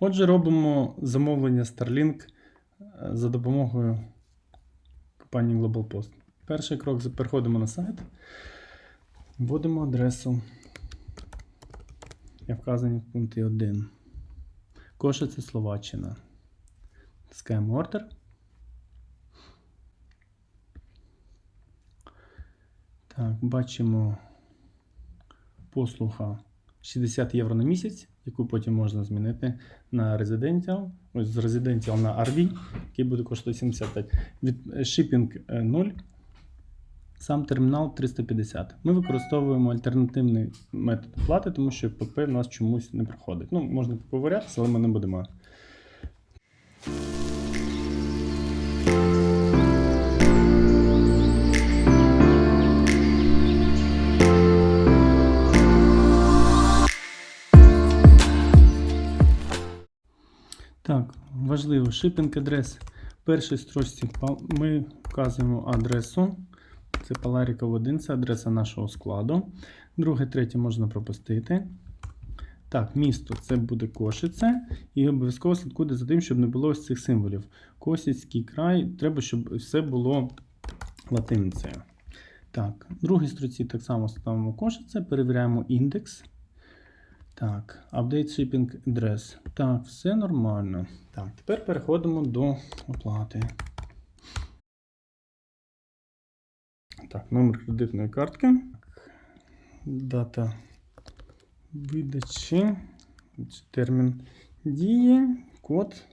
Отже, робимо замовлення Starlink е, за допомогою компанії Global Post. Перший крок переходимо на сайт, вводимо адресу. Я вказані в пункті 1. Кошице Словаччина. Тискаємо ордер. Так, бачимо послуга 60 євро на місяць, яку потім можна змінити на Residential. Ось з Residential на RV, який буде коштувати 75. Від е, шипінг е, 0. Сам термінал 350. Ми використовуємо альтернативний метод оплати, тому що ПП в нас чомусь не проходить. Ну, можна поковирятися, але ми не будемо. Важливо, шипінг адрес. В першій строчці ми вказуємо адресу. Це Паларіков 1, це адреса нашого складу. Друге, третє можна пропустити. Так, місто це буде Кошице. І обов'язково слідкуйте за тим, щоб не було ось цих символів. Косівський край, треба, щоб все було латиницею. Так, в другій строці так само ставимо Кошице, перевіряємо індекс. Так, update shipping address. Так, все нормально. Так, тепер переходимо до оплати. Так, номер кредитної картки. Дата видачі. Термін дії. Код.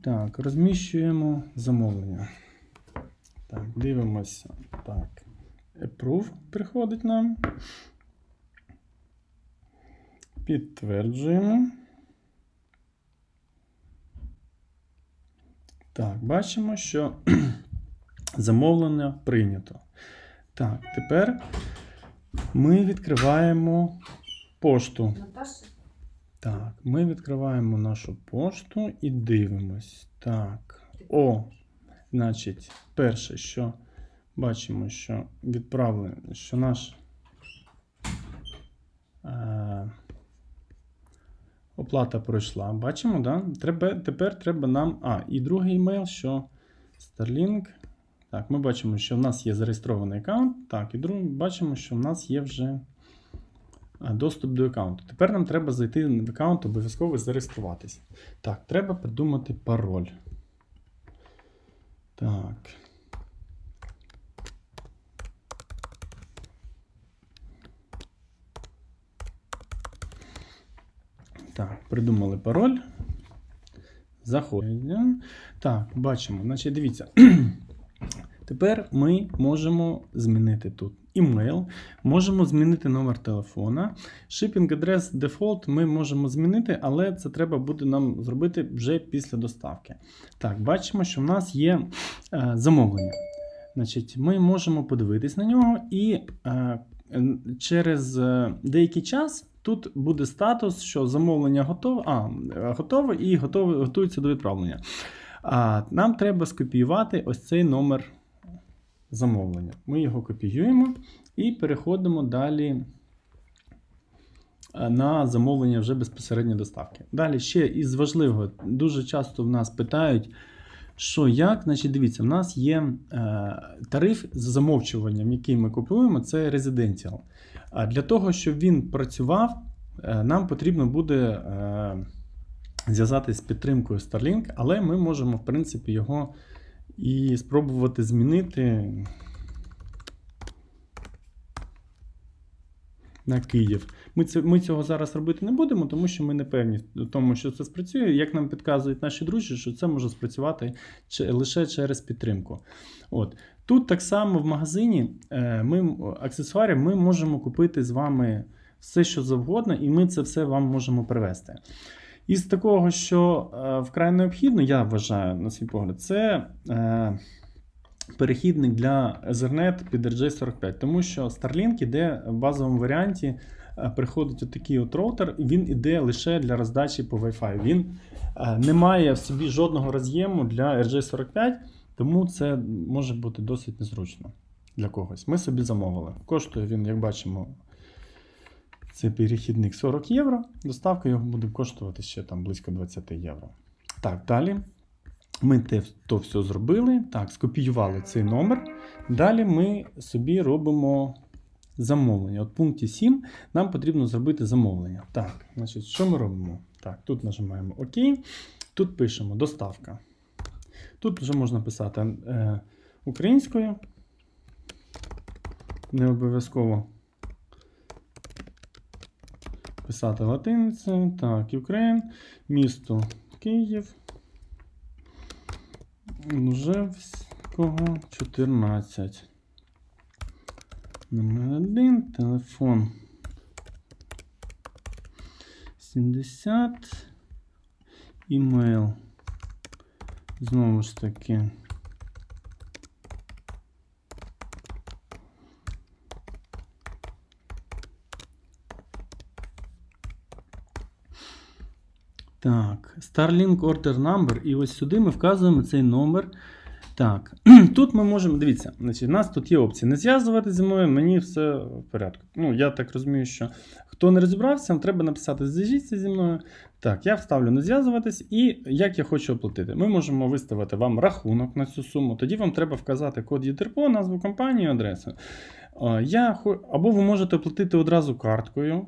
Так, розміщуємо замовлення. Так, дивимося. Так. Approve приходить нам. Підтверджуємо. Так, бачимо, що замовлення прийнято. Так, тепер ми відкриваємо пошту. Наташа? Так, ми відкриваємо нашу пошту і дивимось. Так. О, значить, перше, що бачимо, що відправлено, що наш е, оплата пройшла. Бачимо, да? Треба, тепер треба нам. А, і другий емейл, що Starlink. Так, ми бачимо, що в нас є зареєстрований аккаунт. Так, і другий бачимо, що в нас є вже доступ до аккаунту. Тепер нам треба зайти в аккаунт, обов'язково зареєструватися. Так, треба придумати пароль. Так. Так, придумали пароль. Заходимо. Так, бачимо. Значить, дивіться. Тепер ми можемо змінити тут імейл, можемо змінити номер телефона. Shipping адрес дефолт ми можемо змінити, але це треба буде нам зробити вже після доставки. Так, бачимо, що в нас є е, замовлення. Значить, Ми можемо подивитись на нього, і е, через е, деякий час тут буде статус, що замовлення готове, а, готове і готове, готується до відправлення. А, нам треба скопіювати ось цей номер замовлення. Ми його копіюємо і переходимо далі е, на замовлення вже безпосередньо доставки. Далі ще із важливого, дуже часто в нас питають, що як, значить, дивіться, в нас є е, тариф з замовчуванням, який ми купуємо, це Residential. А для того, щоб він працював, е, нам потрібно буде е, зв'язатись з підтримкою Starlink, але ми можемо, в принципі, його і спробувати змінити на Київ. Ми, це, ми цього зараз робити не будемо, тому що ми не певні в тому, що це спрацює. Як нам підказують наші друзі, що це може спрацювати лише через підтримку. От. Тут так само в магазині е, ми, аксесуарів ми можемо купити з вами все, що завгодно, і ми це все вам можемо привезти. Із такого, що е, вкрай необхідно, я вважаю, на свій погляд, це е, перехідник для Ethernet під RJ45, тому що Starlink іде в базовому варіанті, приходить отакий от роутер, він іде лише для роздачі по Wi-Fi. Він е, не має в собі жодного роз'єму для RJ45, тому це може бути досить незручно для когось. Ми собі замовили. Коштує він, як бачимо, Це перехідник 40 євро. Доставка його буде коштувати ще там близько 20 євро. Так, далі. Ми те, то все зробили. Так, скопіювали цей номер. Далі ми собі робимо замовлення. От пункті 7 нам потрібно зробити замовлення. Так, значить, що ми робимо? Так, тут нажимаємо ОК. Тут пишемо доставка. Тут вже можна писати е, українською. Не обов'язково писати латиницею. Так, Ukraine, місто Київ. Лужевського 14. Номер 1, телефон 70. Імейл. Знову ж таки. Так, Starlink Order Number. І ось сюди ми вказуємо цей номер. Так, тут ми можемо, дивіться, значить, у нас тут є опції не зв'язувати зі мною, мені все в порядку. Ну, я так розумію, що хто не розібрався, треба написати зв'яжіться зі мною. Так, я вставлю не зв'язуватись, і як я хочу оплатити. Ми можемо виставити вам рахунок на цю суму. Тоді вам треба вказати код ЄТРПО, назву компанії, адресу. Е, Я, або ви можете оплатити одразу карткою.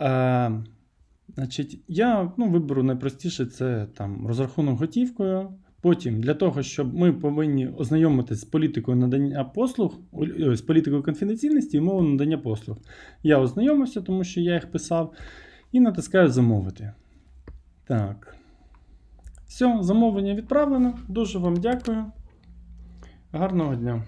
Е, Значить, я ну, виберу найпростіше це там розрахунок готівкою. Потім для того, щоб ми повинні ознайомитися з політикою надання послуг, з політикою конфіденційності і мовою надання послуг. Я ознайомився, тому що я їх писав, і натискаю замовити. Так. Все, замовлення відправлено. Дуже вам дякую. Гарного дня.